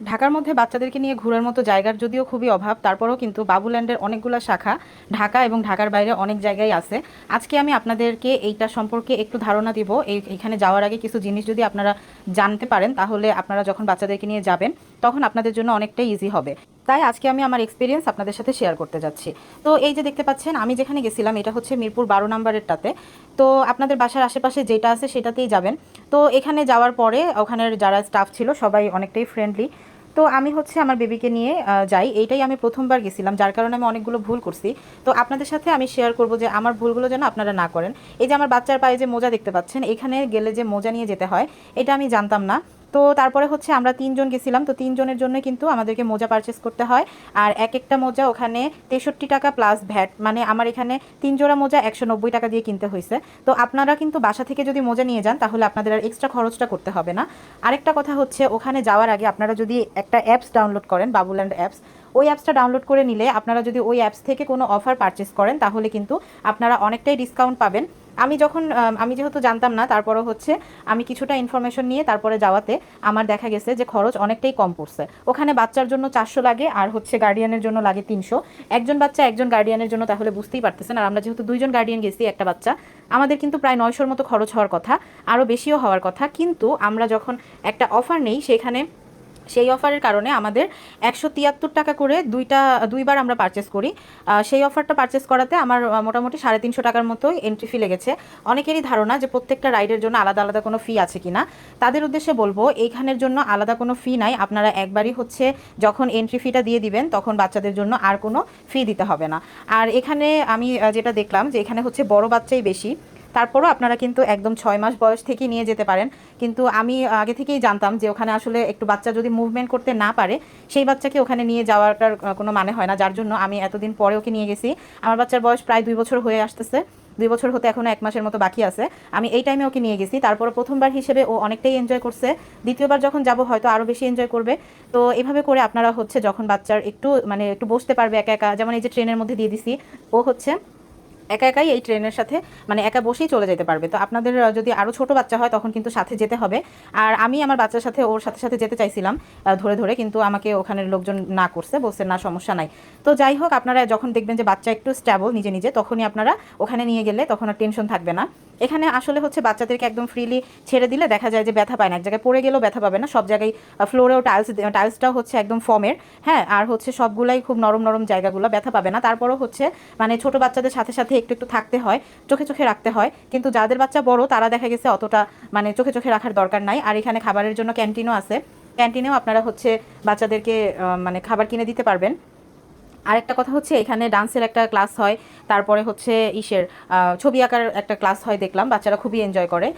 ঢাকার মধ্যে বাচ্চাদেরকে নিয়ে ঘোরার মতো জায়গার যদিও খুবই অভাব, তারপরেও কিন্তু বাবুল্যান্ডের অনেকগুলো শাখা ঢাকা এবং ঢাকার বাইরে অনেক জায়গায় আছে। আজকে আমি আপনাদেরকে এইটা সম্পর্কে একটু ধারণা দিব। এই, এখানে যাওয়ার আগে কিছু জিনিস যদি আপনারা জানতে পারেন, তাহলে আপনারা যখন বাচ্চাদেরকে নিয়ে যাবেন, তখন আপনাদের জন্য অনেকটাই ইজি হবে। তাই আজকে আমি আমার এক্সপিরিয়েন্স আপনাদের সাথে শেয়ার করতে যাচ্ছি। তো এই যে দেখতে পাচ্ছেন, আমি যেখানে গেছিলাম, এটা হচ্ছে মিরপুর বারো নম্বরেরটাতে। তো আপনাদের বাসার আশেপাশে যেটা আছে সেটাতেই যাবেন। তো এখানে যাওয়ার পরে ওখানের যারা স্টাফ ছিল, সবাই অনেকটাই ফ্রেন্ডলি তো আমি হচ্ছে আমার বেবিকে নিয়ে যাই। এইটাই আমি প্রথমবার গেছিলাম, যার কারণে আমি অনেকগুলো ভুল করছি। তো আপনাদের সাথে আমি শেয়ার করব যে আমার ভুলগুলো যেন আপনারা না করেন। এই যে আমার বাচ্চার পায়ে যে মোজা দেখতে পাচ্ছেন, এখানে গেলে যে মোজা নিয়ে যেতে হয়, এটা আমি জানতাম না। তো তারপরে হচ্ছে আমরা তিনজন গেছিলাম, তো তিনজনের জন্য কিন্তু আমাদেরকে মোজা পারচেস করতে হয়। আর এক একটা মোজা ওখানে তেষট্টি টাকা প্লাস ভ্যাট মানে আমার এখানে তিন জোড়া মোজা একশো নব্বই টাকা দিয়ে কিনতে হয়েছে। তো আপনারা কিন্তু বাসা থেকে যদি মোজা নিয়ে যান, তাহলে আপনাদের আর এক্সট্রা খরচটা করতে হবে না। আরেকটা কথা হচ্ছে, ওখানে যাওয়ার আগে আপনারা যদি একটা অ্যাপস ডাউনলোড করেন, বাবুল্যান্ড অ্যাপস ওই অ্যাপসটা ডাউনলোড করে নিলে আপনারা যদি ওই অ্যাপস থেকে কোনো অফার পারচেস করেন, তাহলে কিন্তু আপনারা অনেকটাই ডিসকাউন্ট পাবেন। আমি যখন আমি যেহেতু জানতাম না তারপরে হচ্ছে আমি কিছুটা ইনফরমেশন নিয়ে তারপরে যাওয়াতে আমার দেখা গেছে যে খরচ অনেকটাই কম পড়ছে। ওখানে বাচ্চার জন্য চারশো লাগে আর হচ্ছে গার্ডিয়ানের জন্য লাগে তিনশো। একজন বাচ্চা একজন গার্ডিয়ানের জন্য তাহলে বুঝতেই পারতেছেন। আর আমরা যেহেতু দুইজন গার্ডিয়ান গেছি, একটা বাচ্চা, আমাদের কিন্তু প্রায় নয়শোর মতো খরচ হওয়ার কথা, আরও বেশিও হওয়ার কথা। কিন্তু আমরা যখন একটা অফার নেই, সেখানে সেই অফারের কারণে আমাদের একশো তিয়াত্তর টাকা করে দুইটা, দুইবার আমরা পারচেস করি। সেই অফারটা পারচেস করাতে আমার মোটামুটি সাড়ে তিনশো টাকার মতো এন্ট্রি ফি লেগেছে। অনেকেরই ধারণা যে প্রত্যেকটা রাইডের জন্য আলাদা আলাদা কোনো ফি আছে কিনা। তাদের উদ্দেশ্যে বলব, এইখানের জন্য আলাদা কোনো ফি নাই। আপনারা একবারই হচ্ছে যখন এন্ট্রি ফিটা দিয়ে দিবেন, তখন বাচ্চাদের জন্য আর কোনো ফি দিতে হবে না। আর এখানে আমি যেটা দেখলাম যে এখানে হচ্ছে বড় বাচ্চাই বেশি। তারপরও আপনারা কিন্তু একদম ছয় মাস বয়স থেকেই নিয়ে যেতে পারেন। কিন্তু আমি আগে থেকেই জানতাম যে ওখানে আসলে একটু বাচ্চা যদি মুভমেন্ট করতে না পারে, সেই বাচ্চাকে ওখানে নিয়ে যাওয়াটার কোনো মানে হয় না। যার জন্য আমি এতদিন পরে ওকে নিয়ে গেছি। আমার বাচ্চার বয়স প্রায় দুই বছর হয়ে আসতেছে। দুই বছর হতে এখনও এক মাসের মতো বাকি আছে। আমি এই টাইমে ওকে নিয়ে গেছি। তারপর প্রথমবার হিসেবে ও অনেকটাই এনজয় করছে। দ্বিতীয়বার যখন যাব, হয়তো আরও বেশি এনজয় করবে। তো এভাবে করে আপনারা হচ্ছে যখন বাচ্চার একটু মানে একটু বসতে পারবে একা একা, যেমন এই যে ট্রেনের মধ্যে দিয়ে দিছি, ও হচ্ছে একা একাই এই ট্রেনের সাথে মানে একা বসেই চলে যেতে পারবে। তো আপনাদের যদি আরও ছোট বাচ্চা হয়, তখন কিন্তু সাথে যেতে হবে। আর আমি আমার বাচ্চার সাথে, ওর সাথে সাথে যেতে চাইছিলাম ধরে ধরে, কিন্তু আমাকে ওখানের লোকজন না করছে, বলছে, না, সমস্যা নাই। তো যাই হোক, আপনারা যখন দেখবেন যে বাচ্চা একটু স্ট্যাবল নিজে নিজে, তখনই আপনারা ওখানে নিয়ে গেলে তখন আর টেনশন থাকবে না। এখানে আসলে হচ্ছে বাচ্চাদেরকে একদম ফ্রিলি ছেড়ে দিলে দেখা যায় যে ব্যথা পায় না। এক জায়গায় পড়ে গেলেও ব্যথা পাবে না। সব জায়গায় ফ্লোরেও টাইলস টাইলসটাও হচ্ছে একদম ফর্মের হ্যাঁ আর হচ্ছে সবগুলাই খুব নরম নরম জায়গাগুলো ব্যথা পাবে না। তারপরও হচ্ছে মানে ছোট বাচ্চাদের সাথে সাথে একটু একটু থাকতে হয়, চোখে চোখে রাখতে হয়। কিন্তু যাদের বাচ্চা বড়, তারা দেখা গেছে অতটা মানে চোখে চোখে রাখার দরকার নাই। আর এখানে খাবারের জন্য ক্যান্টিনও আছে। ক্যান্টিনেও আপনারা হচ্ছে বাচ্চাদেরকে মানে খাবার কিনে দিতে পারবেন। আরেকটা কথা হচ্ছে, এখানে ডান্সের একটা ক্লাস হয়, তারপরে হচ্ছে ইসের ছবি আঁকার একটা ক্লাস হয় দেখলাম, বাচ্চারা খুবই এনজয় করে।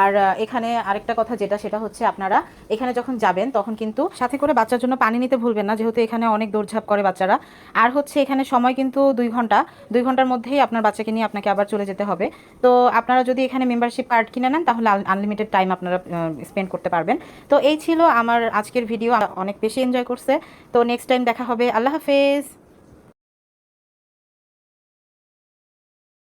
আর এখানে আরেকটা কথা যেটা, সেটা হচ্ছে আপনারা এখানে যখন যাবেন, তখন কিন্তু সাথে করে বাচ্চার জন্য পানি নিতে ভুলবেন না, যেহেতু এখানে অনেক দৌড়ঝাঁপ করে বাচ্চারা। আর হচ্ছে এখানে সময় কিন্তু দুই ঘণ্টা, দুই ঘণ্টার মধ্যেই আপনার বাচ্চাকে নিয়ে আপনাকে আবার চলে যেতে হবে। তো আপনারা যদি এখানে মেম্বারশিপ কার্ড কিনে নেন, তাহলে আনলিমিটেড টাইম আপনারা স্পেন্ড করতে পারবেন। তো এই ছিল আমার আজকের ভিডিও অনেক বেশি এনজয় করছে। তো নেক্সট টাইম দেখা হবে, আল্লাহ হাফেজ!